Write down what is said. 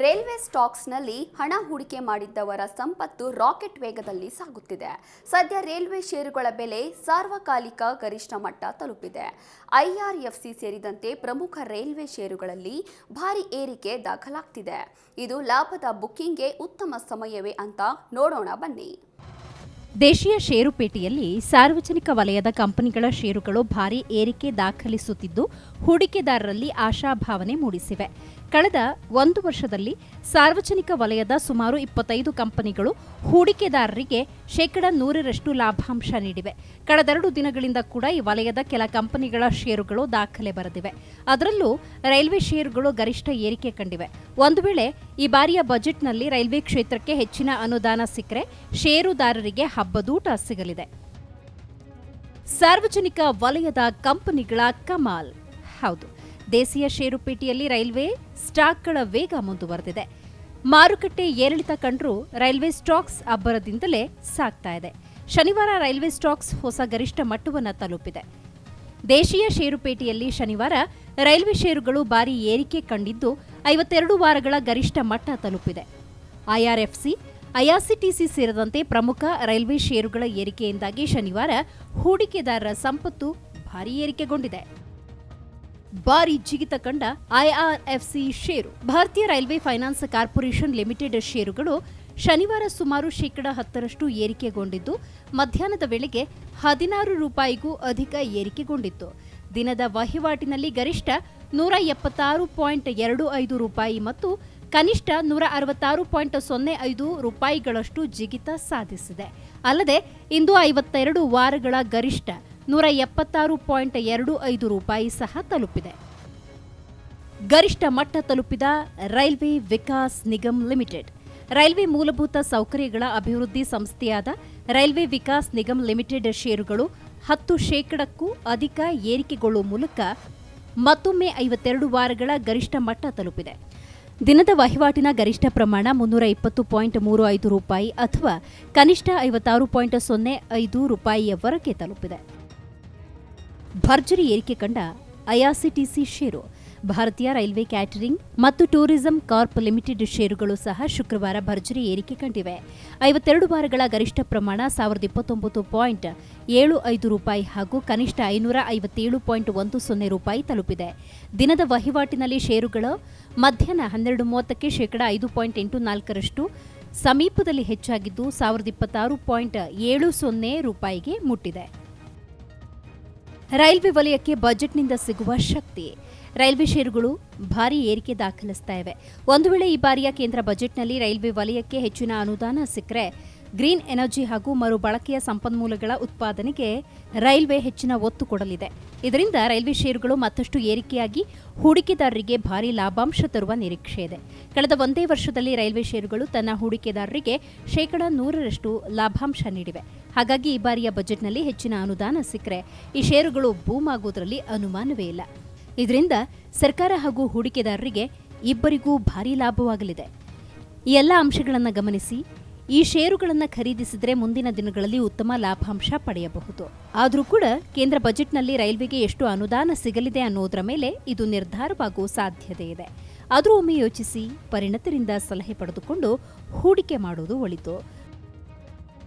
Railway ಸ್ಟಾಕ್ಸ್ನಲ್ಲಿ ಹಣ ಹೂಡಿಕೆ ಮಾಡಿದ್ದವರ ಸಂಪತ್ತು ರಾಕೆಟ್ ವೇಗದಲ್ಲಿ ಸಾಗುತ್ತಿದೆ. ಸದ್ಯ ರೈಲ್ವೆ ಷೇರುಗಳ ಬೆಲೆ ಸಾರ್ವಕಾಲಿಕ ಗರಿಷ್ಠ ಮಟ್ಟ ತಲುಪಿದೆ. ಐಆರ್ಎಫ್ಸಿ ಸೇರಿದಂತೆ ಪ್ರಮುಖ ರೈಲ್ವೆ ಷೇರುಗಳಲ್ಲಿ ಭಾರಿ ಏರಿಕೆ ದಾಖಲಾಗ್ತಿದೆ. ಇದು ಲಾಭದ ಬುಕ್ಕಿಂಗ್ಗೆ ಉತ್ತಮ ಸಮಯವೇ ಅಂತ ನೋಡೋಣ ಬನ್ನಿ. ದೇಶೀಯ ಷೇರುಪೇಟೆಯಲ್ಲಿ ಸಾರ್ವಜನಿಕ ವಲಯದ ಕಂಪನಿಗಳ ಷೇರುಗಳು ಭಾರಿ ಏರಿಕೆ ದಾಖಲಿಸುತ್ತಿದ್ದು, ಹೂಡಿಕೆದಾರರಲ್ಲಿ ಆಶಾಭಾವನೆ ಮೂಡಿಸಿವೆ. ಕಳೆದ ಒಂದು ವರ್ಷದಲ್ಲಿ ಸಾರ್ವಜನಿಕ ವಲಯದ ಸುಮಾರು ಇಪ್ಪತ್ತೈದು ಕಂಪನಿಗಳು ಹೂಡಿಕೆದಾರರಿಗೆ ಶೇಕಡ ನೂರರಷ್ಟು ಲಾಭಾಂಶ ನೀಡಿವೆ. ಕಳೆದೆರಡು ದಿನಗಳಿಂದ ಕೂಡ ಈ ವಲಯದ ಕೆಲ ಕಂಪನಿಗಳ ಷೇರುಗಳು ದಾಖಲೆ ಬರೆದಿವೆ. ಅದರಲ್ಲೂ ರೈಲ್ವೆ ಷೇರುಗಳು ಗರಿಷ್ಠ ಏರಿಕೆ ಕಂಡಿವೆ. ಒಂದು ವೇಳೆ ಈ ಬಾರಿಯ ಬಜೆಟ್ನಲ್ಲಿ ರೈಲ್ವೆ ಕ್ಷೇತ್ರಕ್ಕೆ ಹೆಚ್ಚಿನ ಅನುದಾನ ಸಿಕ್ಕರೆ ಷೇರುದಾರರಿಗೆ ಹಬ್ಬದೂಟ ಸಿಗಲಿದೆ. ಸಾರ್ವಜನಿಕ ವಲಯದ ಕಂಪನಿಗಳ ಕಮಾಲ್. ಹೌದು ದೇಶೀಯ ಷೇರುಪೇಟೆಯಲ್ಲಿ ರೈಲ್ವೆ ಸ್ಟಾಕ್ಗಳ ವೇಗ ಮುಂದುವರೆದಿದೆ. ಮಾರುಕಟ್ಟೆ ಏರಿಳಿತ ಕಂಡರೂ ರೈಲ್ವೆ ಸ್ಟಾಕ್ಸ್ ಅಬ್ಬರದಿಂದಲೇ ಸಾಗ್ತಾ ಇದೆ. ಶನಿವಾರ ರೈಲ್ವೆ ಸ್ಟಾಕ್ಸ್ ಹೊಸ ಗರಿಷ್ಠ ಮಟ್ಟವನ್ನು ತಲುಪಿದೆ. ದೇಶೀಯ ಷೇರುಪೇಟೆಯಲ್ಲಿ ಶನಿವಾರ ರೈಲ್ವೆ ಷೇರುಗಳು ಭಾರಿ ಏರಿಕೆ ಕಂಡಿದ್ದು ಐವತ್ತೆರಡು ವಾರಗಳ ಗರಿಷ್ಠ ಮಟ್ಟ ತಲುಪಿದೆ. ಐಆರ್ಎಫ್ಸಿ ಐಆರ್ಸಿಟಿಸಿ ಸೇರಿದಂತೆ ಪ್ರಮುಖ ರೈಲ್ವೆ ಷೇರುಗಳ ಏರಿಕೆಯಿಂದಾಗಿ ಶನಿವಾರ ಹೂಡಿಕೆದಾರರ ಸಂಪತ್ತು ಭಾರೀ ಏರಿಕೆಗೊಂಡಿದೆ. ಭಾರಿ ಜಿಗಿತ ಕಂಡ ಐಆರ್ಎಫ್ಸಿ ಷೇರು, ಭಾರತೀಯ ರೈಲ್ವೆ ಫೈನಾನ್ಸ್ ಕಾರ್ಪೊರೇಷನ್ ಲಿಮಿಟೆಡ್ ಷೇರುಗಳು ಶನಿವಾರ ಸುಮಾರು ಶೇಕಡ ಹತ್ತರಷ್ಟು ಏರಿಕೆಗೊಂಡಿದ್ದು, ಮಧ್ಯಾಹ್ನದ ವೇಳೆಗೆ ಹದಿನಾರು ರೂಪಾಯಿಗೂ ಅಧಿಕ ಏರಿಕೆಗೊಂಡಿತ್ತು. ದಿನದ ವಹಿವಾಟಿನಲ್ಲಿ ಗರಿಷ್ಠ ನೂರ ಎಪ್ಪತ್ತಾರು ಪಾಯಿಂಟ್ ಎರಡು ಐದು ರೂಪಾಯಿ ಮತ್ತು ಕನಿಷ್ಠ ನೂರ ಅರವತ್ತಾರು ಪಾಯಿಂಟ್ ಸೊನ್ನೆ ಐದು ರೂಪಾಯಿಗಳಷ್ಟು ಜಿಗಿತ ಸಾಧಿಸಿದೆ. ಅಲ್ಲದೆ, ಇಂದು ಐವತ್ತೆರಡು ವಾರಗಳ ಗರಿಷ್ಠ ನೂರ ಎಪ್ಪತ್ತಾರು ಪಾಯಿಂಟ್ ಎರಡು ಐದು ರೂಪಾಯಿ ಸಹ ತಲುಪಿದೆ. ಗರಿಷ್ಠ ಮಟ್ಟ ತಲುಪಿದ railway Vikas Nigam limited. Railway ಮೂಲಭೂತ ಸೌಕರ್ಯಗಳ ಅಭಿವೃದ್ಧಿ ಸಂಸ್ಥೆಯಾದ ರೈಲ್ವೆ ವಿಕಾಸ್ ನಿಗಮ್ ಲಿಮಿಟೆಡ್ ಷೇರುಗಳು ಹತ್ತು ಶೇಕಡಕ್ಕೂ ಅಧಿಕ ಏರಿಕೆಗೊಳ್ಳುವ ಮೂಲಕ ಮತ್ತೊಮ್ಮೆ ಐವತ್ತೆರಡು ವಾರಗಳ ಗರಿಷ್ಠ ಮಟ್ಟ ತಲುಪಿದೆ. ದಿನದ ವಹಿವಾಟಿನ ಗರಿಷ್ಠ ಪ್ರಮಾಣ ಮುನ್ನೂರ ಇಪ್ಪತ್ತು ಪಾಯಿಂಟ್ ಮೂರು ಐದು ರೂಪಾಯಿ ಅಥವಾ ಕನಿಷ್ಠ ಐವತ್ತಾರು ಪಾಯಿಂಟ್ ಸೊನ್ನೆ ಐದು ರೂಪಾಯಿಯವರೆಗೆ ತಲುಪಿದೆ. ಭರ್ಜರಿ ಏರಿಕೆ ಕಂಡ ಐಆರ್ಸಿಟಿಸಿ ಷೇರು ಭಾರತೀಯ ರೈಲ್ವೆ ಕ್ಯಾಟರಿಂಗ್ ಮತ್ತು ಟೂರಿಸಂ ಕಾರ್ಪ್ ಲಿಮಿಟೆಡ್ ಷೇರುಗಳು ಸಹ ಶುಕ್ರವಾರ ಭರ್ಜರಿ ಏರಿಕೆ ಕಂಡಿವೆ. ಐವತ್ತೆರಡು ವಾರಗಳ ಗರಿಷ್ಠ ಪ್ರಮಾಣ ಸಾವಿರದ ಇಪ್ಪತ್ತೊಂಬತ್ತು ಪಾಯಿಂಟ್ ಏಳು ಐದು ರೂಪಾಯಿ ಹಾಗೂ ಕನಿಷ್ಠ ಐನೂರ ಐವತ್ತೇಳು ಪಾಯಿಂಟ್ ಒಂದು ಸೊನ್ನೆ ರೂಪಾಯಿ ತಲುಪಿದೆ. ದಿನದ ವಹಿವಾಟಿನಲ್ಲಿ ಷೇರುಗಳು ಮಧ್ಯಾಹ್ನ ಹನ್ನೆರಡು ಮೂವತ್ತಕ್ಕೆ ಶೇಕಡ ಐದು ಪಾಯಿಂಟ್ ಎಂಟು ನಾಲ್ಕರಷ್ಟು, ಸಮೀಪದಲ್ಲಿ ಹೆಚ್ಚಾಗಿದ್ದು ಸಾವಿರದ ಇಪ್ಪತ್ತಾರು ಪಾಯಿಂಟ್ ಏಳು ಸೊನ್ನೆ ರೂಪಾಯಿಗೆ ಮುಟ್ಟಿದೆ. ರೈಲ್ವೆ ವಲಯಕ್ಕೆ ಬಜೆಟ್ನಿಂದ ಸಿಗುವ ಶಕ್ತಿ. ರೈಲ್ವೆ ಷೇರುಗಳು ಭಾರಿ ಏರಿಕೆ ದಾಖಲಿಸ್ತಾ ಇವೆ. ಒಂದು ವೇಳೆ ಈ ಬಾರಿಯ ಕೇಂದ್ರ ಬಜೆಟ್ನಲ್ಲಿ ರೈಲ್ವೆ ವಲಯಕ್ಕೆ ಹೆಚ್ಚಿನ ಅನುದಾನ ಸಿಕ್ಕರೆ, ಗ್ರೀನ್ ಎನರ್ಜಿ ಹಾಗೂ ಮರುಬಳಕೆಯ ಸಂಪನ್ಮೂಲಗಳ ಉತ್ಪಾದನೆಗೆ ರೈಲ್ವೆ ಹೆಚ್ಚಿನ ಒತ್ತು ಕೊಡಲಿದೆ. ಇದರಿಂದ ರೈಲ್ವೆ ಷೇರುಗಳು ಮತ್ತಷ್ಟು ಏರಿಕೆಯಾಗಿ ಹೂಡಿಕೆದಾರರಿಗೆ ಭಾರಿ ಲಾಭಾಂಶ ತರುವ ನಿರೀಕ್ಷೆ ಇದೆ. ಕಳೆದ ಒಂದೇ ವರ್ಷದಲ್ಲಿ ರೈಲ್ವೆ ಷೇರುಗಳು ತನ್ನ ಹೂಡಿಕೆದಾರರಿಗೆ ಶೇಕಡ ನೂರರಷ್ಟು ಲಾಭಾಂಶ ನೀಡಿವೆ. ಹಾಗಾಗಿ ಈ ಬಾರಿಯ ಬಜೆಟ್ನಲ್ಲಿ ಹೆಚ್ಚಿನ ಅನುದಾನ ಸಿಕ್ಕರೆ ಈ ಷೇರುಗಳು ಬೂಮ್ ಆಗುವುದರಲ್ಲಿ ಅನುಮಾನವೇ ಇಲ್ಲ. ಇದರಿಂದ ಸರ್ಕಾರ ಹಾಗೂ ಹೂಡಿಕೆದಾರರಿಗೆ ಇಬ್ಬರಿಗೂ ಭಾರಿ ಲಾಭವಾಗಲಿದೆ. ಈ ಎಲ್ಲ ಅಂಶಗಳನ್ನು ಗಮನಿಸಿ, ಈ ಷೇರುಗಳನ್ನು ಖರೀದಿಸಿದರೆ ಮುಂದಿನ ದಿನಗಳಲ್ಲಿ ಉತ್ತಮ ಲಾಭಾಂಶ ಪಡೆಯಬಹುದು. ಆದರೂ ಕೂಡ ಕೇಂದ್ರ ಬಜೆಟ್ನಲ್ಲಿ ರೈಲ್ವೆಗೆ ಎಷ್ಟು ಅನುದಾನ ಸಿಗಲಿದೆ ಅನ್ನೋದರ ಮೇಲೆ ಇದು ನಿರ್ಧಾರವಾಗುವ ಸಾಧ್ಯತೆ ಇದೆ. ಆದರೂ ಒಮ್ಮೆ ಯೋಚಿಸಿ, ಪರಿಣತರಿಂದ ಸಲಹೆ ಪಡೆದುಕೊಂಡು ಹೂಡಿಕೆ ಮಾಡುವುದು ಒಳಿತು.